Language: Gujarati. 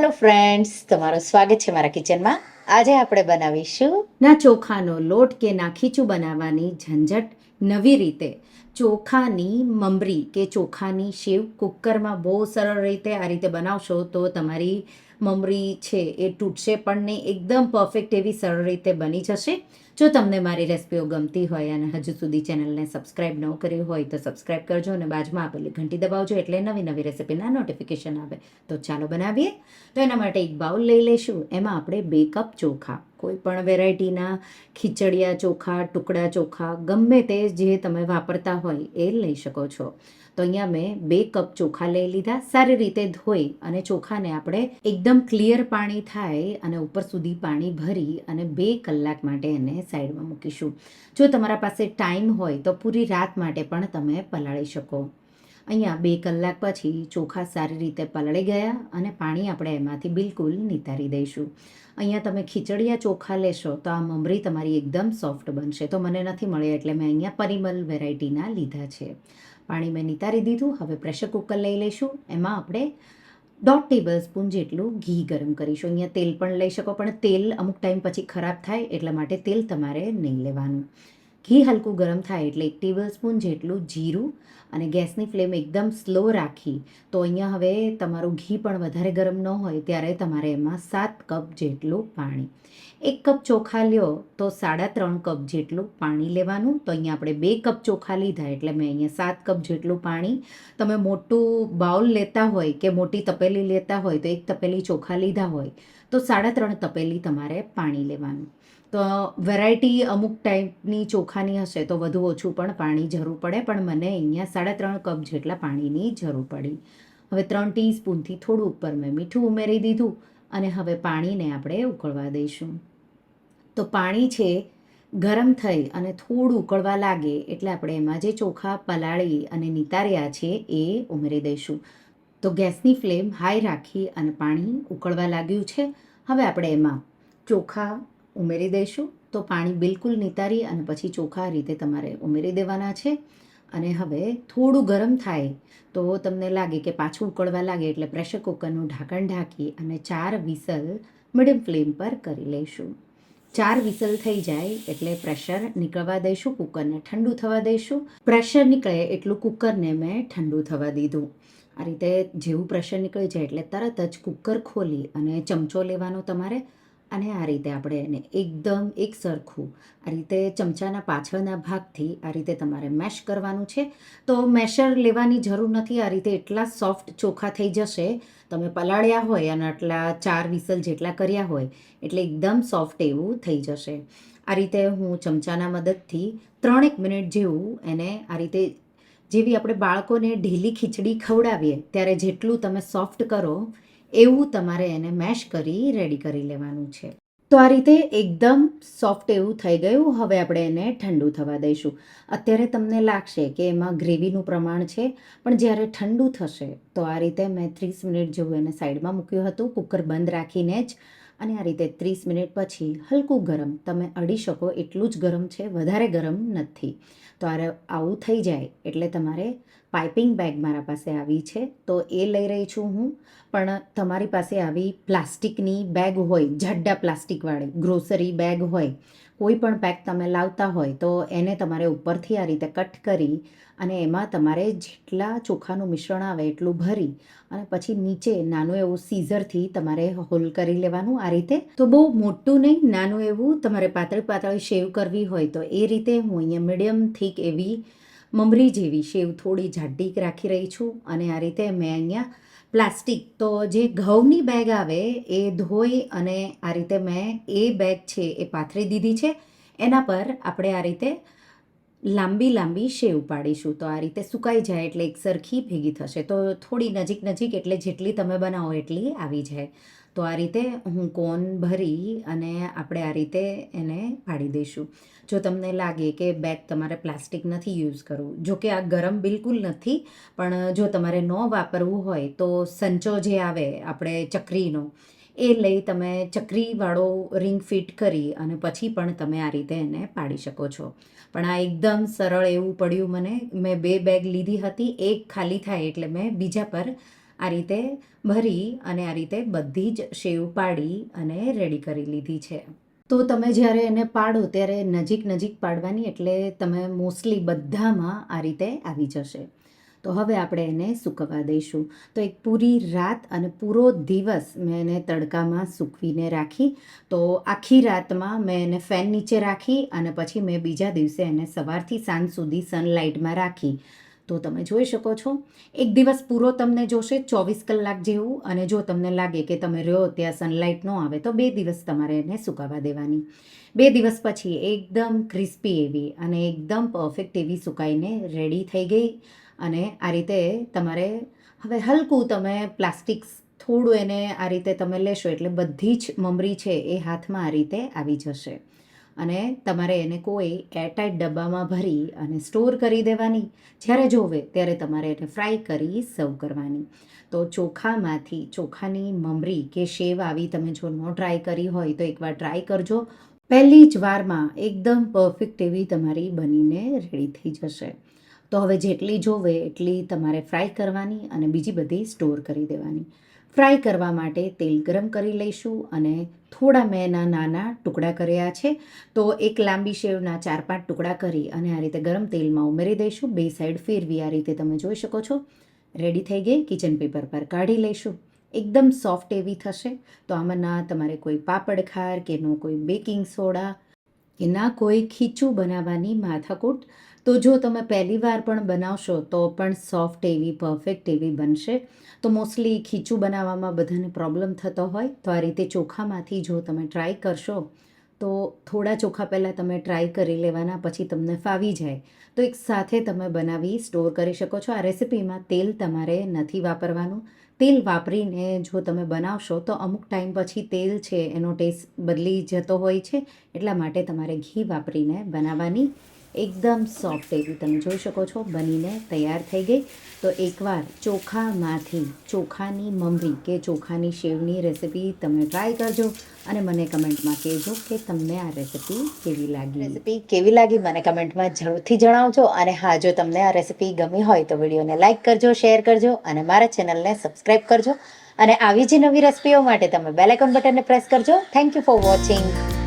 હેલો ફ્રેન્ડ્સ તમારું સ્વાગત છે મારા કિચનમાં આજે આપણે બનાવીશું ના ચોખાનો લોટ કે ના ખીચું બનાવવાની ઝંઝટ નવી રીતે. ચોખાની મમરી કે ચોખાની શેવ કુકરમાં બહુ સરળ રીતે આ રીતે બનાવશો તો તમારી મમરી છે એ તૂટશે પણ નહીં. એકદમ પરફેક્ટ એવી સરળ રીતે બની જશે. જો તમને મારી રેસિપીઓ ગમતી હોય અને હજુ સુધી ચેનલને સબસ્ક્રાઇબ ન કરી હોય તો સબસ્ક્રાઇબ કરજો અને બાજુમાં આપેલી ઘંટી દબાવજો એટલે નવી નવી રેસિપીના નોટિફિકેશન આવે. તો ચાલો બનાવીએ. તો એના માટે એક બાઉલ લઈ લઈશું. એમાં આપણે બે કપ ચોખા. કોઈ પણ વેરાયટીના ખીચડિયા ચોખા, ટુકડા ચોખા, ગમે તે જે તમે વાપરતા હોય એ લઈ શકો છો. તો અહીંયા મેં બે કપ ચોખા લઈ લીધા. સારી રીતે ધોઈ અને ચોખાને આપણે એકદમ ક્લિયર પાણી થાય અને ઉપર સુધી પાણી ભરી અને બે કલાક માટે એને સાઈડમાં મૂકીશું. જો તમારા પાસે ટાઈમ હોય તો પૂરી રાત માટે પણ તમે પલાળી શકો. અહીંયા બે કલાક પછી ચોખા સારી રીતે પલળી ગયા અને પાણી આપણે એમાંથી બિલકુલ નિતારી દઈશું. અહીંયા તમે ખીચડિયા ચોખા લેશો તો આ મમરી તમારી એકદમ સોફ્ટ બનશે. તો મને નથી મળ્યા એટલે મેં અહીંયા પરિમલ વેરાયટીના લીધા છે. પાણી મેં નિતારી દીધું. હવે પ્રેશર કુકર લઈ લઈશું. એમાં આપણે દોઢ ટેબલ સ્પૂન જેટલું ઘી ગરમ કરીશું. અહીંયા તેલ પણ લઈ શકો, પણ તેલ અમુક ટાઈમ પછી ખરાબ થાય એટલા માટે તેલ તમારે નહીં લેવાનું. ઘી હલકું ગરમ થાય એટલે એક ટેબલ સ્પૂન જેટલું જીરું અને ગેસની ફ્લેમ એકદમ સ્લો રાખી. તો અહીંયા હવે તમારું ઘી પણ વધારે ગરમ ન હોય ત્યારે તમારે એમાં સાત કપ જેટલું પાણી. એક કપ ચોખા લ્યો તો સાડા ત્રણ કપ જેટલું પાણી લેવાનું. તો અહીંયા આપણે બે કપ ચોખા લીધા એટલે મેં અહીંયા સાત કપ જેટલું પાણી. તમે મોટું બાઉલ લેતા હોય કે મોટી તપેલી લેતા હોય તો એક તપેલી ચોખા લીધા હોય તો સાડા ત્રણ તપેલી તમારે પાણી લેવાનું. તો વેરાયટી અમુક ટાઈપની ચોખાની હશે તો વધુ ઓછું પણ પાણી જરૂર પડે, પણ મને અહીંયા સાડા ત્રણ કપ જેટલા પાણીની જરૂર પડી. હવે ત્રણ ટીસ્પૂનથી થોડું ઉપર મેં મીઠું ઉમેરી દીધું અને હવે પાણીને આપણે ઉકળવા દઈશું. તો પાણી છે, ગરમ થઈ અને થોડું ઉકળવા લાગે એટલે આપણે એમાં જે ચોખા, પલાળી અને નિતાર્યા છે એ ઉમેરી દઈશું. તો ગેસની ફ્લેમ હાઈ રાખી અને પાણી ઉકળવા લાગ્યું છે. હવે આપણે એમાં ચોખા ઉમેરી દઈશું. તો પાણી બિલકુલ નિતારી અને પછી ચોખા રીતે તમારે ઉમેરી દેવાના છે. અને હવે થોડું ગરમ થાય તો તમને લાગે કે પાછું ઉકળવા લાગે એટલે પ્રેશર કુકરનું ઢાંકણ ઢાંકી અને ચાર વિસલ મીડિયમ ફ્લેમ પર કરી લઈશું. ચાર વિસલ થઈ જાય એટલે પ્રેશર નીકળવા દઈશું, કુકરને ઠંડુ થવા દઈશું. પ્રેશર નીકળે એટલું કુકરને મેં ઠંડુ થવા દીધું. આ રીતે જેવું પ્રેશર નીકળી જાય એટલે તરત જ કુકર ખોલી અને ચમચો લેવાનો તમારે. અને આ રીતે આપણે એને એકદમ એક સરખું આ રીતે ચમચાના પાછળના ભાગથી આ રીતે તમારે મેશ કરવાનું છે. તો મેશર લેવાની જરૂર નથી, આ રીતે એટલા સોફ્ટ ચોખા થઈ જશે. તમે પલાળ્યા હોય અને આટલા ચાર વિસલ જેટલા કર્યા હોય, એટલે એકદમ સોફ્ટ એવું થઈ જશે. આ રીતે હું ચમચાના મદદથી ત્રણેક મિનિટ જેવું એને આ રીતે જેવી આપણે બાળકોને ઢીલી ખીચડી ખવડાવીએ, ત્યારે જેટલું તમે સોફ્ટ કરો એવું તમારે એને મેશ કરી રેડી કરી લેવાનું છે. તો આ રીતે એકદમ સોફ્ટ એવું થઈ ગયું. હવે આપણે એને ઠંડુ થવા દઈશું. અત્યારે તમને લાગશે કે એમાં ગ્રેવીનું પ્રમાણ છે, પણ જ્યારે ઠંડુ થશે, તો આ રીતે મેં ત્રીસ મિનિટ જેવું એને સાઈડમાં મૂક્યું હતું. કુકર બંધ રાખીને જ અને આ રીતે ત્રીસ મિનિટ પછી હલકું ગરમ, તમે અડી શકો, એટલું જ ગરમ છે, વધારે ગરમ નથી. તો આ આવું થઈ જાય એટલે તમારે પાઇપિંગ બેગ મારા પાસે આવી છે. તો એ લઈ રહી છું હું, પણ તમારી પાસે આવી પ્લાસ્ટિકની બેગ હોય, જાડા પ્લાસ્ટિકવાળી, ગ્રોસરી બેગ હોય કોઈ પણ પેક તમે લાવતા હોય તો એને તમારે ઉપરથી આ રીતે કટ કરી અને એમાં તમારે જેટલા ચોખાનું મિશ્રણ આવે એટલું ભરી અને પછી નીચે નાનું એવું સીઝરથી તમારે હોલ કરી લેવાનું આ રીતે. તો બહુ મોટું નહીં, નાનું એવું તમારે પાતળી પાતળી શેવ કરવી હોય તો એ રીતે હું અહીંયા મીડિયમ થીક એવી મમરી જેવી શેવ થોડી જાડીક રાખી રહી છું અને આ રીતે મેં અહીંયા પ્લાસ્ટિક તો જે ઘઉંની બેગ આવે એ ધોઈ અને આ રીતે મેં એ બેગ છે એ પાથરી દીધી છે. એના પર આપણે આ રીતે લાંબી લાંબી શેવ પાડીશું. તો આ રીતે સુકાઈ જાય એટલે એક સરખી ભેગી થશે. તો થોડી નજીક નજીક એટલે જેટલી તમે બનાવો એટલી આવી જાય. તો આ રીતે હું કોન ભરી અને આપણે આ રીતે એને પાડી દઈશું. જો તમને લાગે કે બેગ તમારે પ્લાસ્ટિક નથી યુઝ કરવું, જો કે આ ગરમ બિલકુલ નથી, પણ જો તમારે ન વાપરવું હોય તો સંચો જે આવે આપણે ચકરીનો, એ લઈ તમે ચકરીવાળો રિંગ ફિટ કરી અને પછી પણ તમે આ રીતે એને પાડી શકો છો. પણ આ એકદમ સરળ એવું પડ્યું મને. મેં બે બેગ લીધી હતી, એક ખાલી થાય એટલે મેં બીજા પર આ રીતે ભરી અને આ રીતે બધી જ શેવ પાડી અને રેડી કરી લીધી છે. તો તમે જ્યારે એને પાડો ત્યારે નજીક નજીક પાડવાની એટલે તમે મોસ્ટલી બધામાં આ રીતે આવી જશે. તો હવે આપણે એને સૂકવવા દઈશું. તો એક પૂરી રાત અને પૂરો દિવસ મેં એને તડકામાં સૂકવીને રાખી. તો આખી રાતમાં મેં એને ફેન નીચે રાખી અને પછી મેં બીજા દિવસે એને સવારથી સાંજ સુધી સનલાઇટમાં રાખી. તો તમે જોઈ શકો છો. એક દિવસ પૂરો તમને જોશે ચોવીસ કલાક જેવું અને જો તમને લાગે કે તમે રહ્યો ત્યાં સનલાઇટ ન આવે તો બે દિવસ તમારે એને સુકાવા દેવાની. બે દિવસ પછી એકદમ ક્રિસ્પી એવી અને એકદમ પરફેક્ટ એવી સુકાઈને રેડી થઈ ગઈ અને આ રીતે તમારે હવે હલકું તમે પ્લાસ્ટિક થોડું એને આ રીતે તમે લેશો એટલે બધી જ મમરી છે એ હાથમાં આ રીતે આવી જશે. અને તમારે એને કોઈ એરટાઇટ ડબ્બામાં ભરી અને સ્ટોર કરી દેવાની. જ્યારે જોવે, ત્યારે તમારે એને ફ્રાય કરી સર્વ કરવાની. તો ચોખામાંથી, ચોખાની મમરી કે શેવ આવી તમે જો ન ટ્રાય કરી હોય તો એકવાર ટ્રાય કરજો. પહેલી જ વારમાં એકદમ પરફેક્ટ એવી તમારી બનીને રેડી થઈ જશે. તો હવે જેટલી જોવે એટલી તમારે ફ્રાય કરવાની અને બીજી બધી સ્ટોર કરી દેવાની. ફ્રાય કરવા માટે તેલ ગરમ કરી લઈશું અને થોડા મેં એના નાના ટુકડા કર્યા છે. તો એક લાંબી શેવના ચાર પાંચ ટુકડા કરી અને આ રીતે ગરમ તેલમાં ઉમેરી દઈશું. બે સાઈડ ફેરવી આ રીતે તમે જોઈ શકો છો. રેડી થઈ ગઈ. કિચન પેપર પર કાઢી લઈશું. એકદમ સોફ્ટ એવી થશે. તો આમાં ના તમારે કોઈ પાપડ ખાર કે નો કોઈ બેકિંગ સોડા કે ના કોઈ ખીચું બનાવવાની માથાકૂટ તો જો તમે પહેલી વાર પણ બનાવશો તો પણ સોફ્ટ એવી, પરફેક્ટ એવી બનશે. તો મોસ્ટલી ખીચું બનાવવામાં બધાને પ્રોબ્લેમ થતો હોય. તો આ રીતે ચોખામાંથી જો તમે ટ્રાય કરશો, તો થોડા ચોખા પહેલાં તમે ટ્રાય કરી લેવાના, પછી તમને ફાવી જાય. તો એક સાથે તમે બનાવી સ્ટોર કરી શકો છો. આ રેસિપીમાં તેલ તમારે નથી વાપરવાનું. તેલ વાપરીને જો તમે બનાવશો, તો અમુક ટાઈમ પછી તેલ છે એનો ટેસ્ટ બદલી જતો હોય છે. એટલા માટે તમારે ઘી વાપરીને બનાવવાની એકદમ સોફ્ટ એવી તમે જોઈ શકો છો, બનીને તૈયાર થઈ ગઈ. તો એકવાર ચોખામાંથી, ચોખાની મમરી કે ચોખાની શેવની રેસીપી તમે ટ્રાય કરજો અને મને કમેન્ટમાં કહેજો કે તમને આ રેસીપી કેવી લાગી. રેસીપી કેવી લાગી મને કમેન્ટમાં જરૂરથી જણાવજો અને હા, જો તમને આ રેસીપી ગમી હોય તો વિડીયોને લાઇક કરજો, શેર કરજો અને મારા ચેનલને સબસ્ક્રાઇબ કરજો. અને આવી જ નવી રેસીપીઓ માટે તમે બેલ આઇકોન બટનને પ્રેસ કરજો. Thank you for watching.